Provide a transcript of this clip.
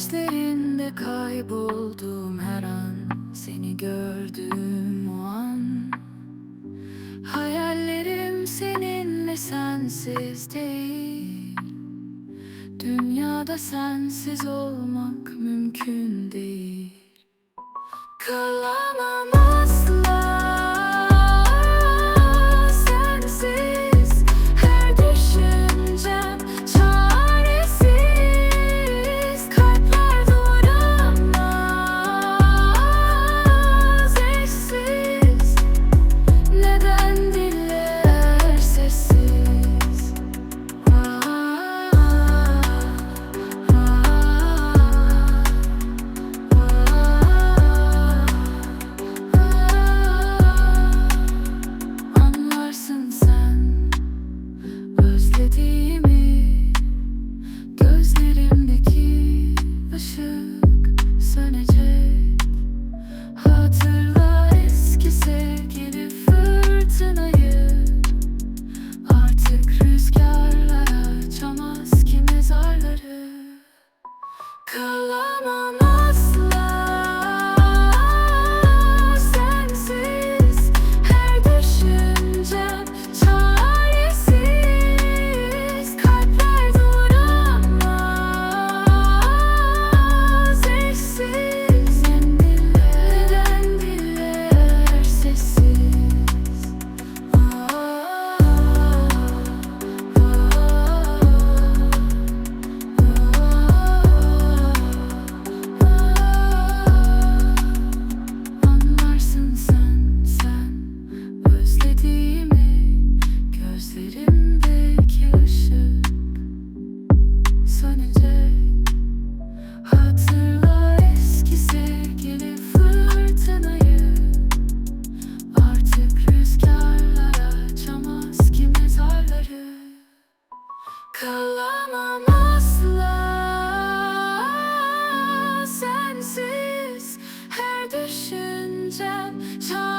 gözlerinde kayboldum her an. Seni gördüm o an. Hayallerim seninle sensiz değil. Dünyada sensiz olmak mümkün değil. Kalamam. Kalamam Yaşayamam asla. Sensiz her düşüncem çarpıyor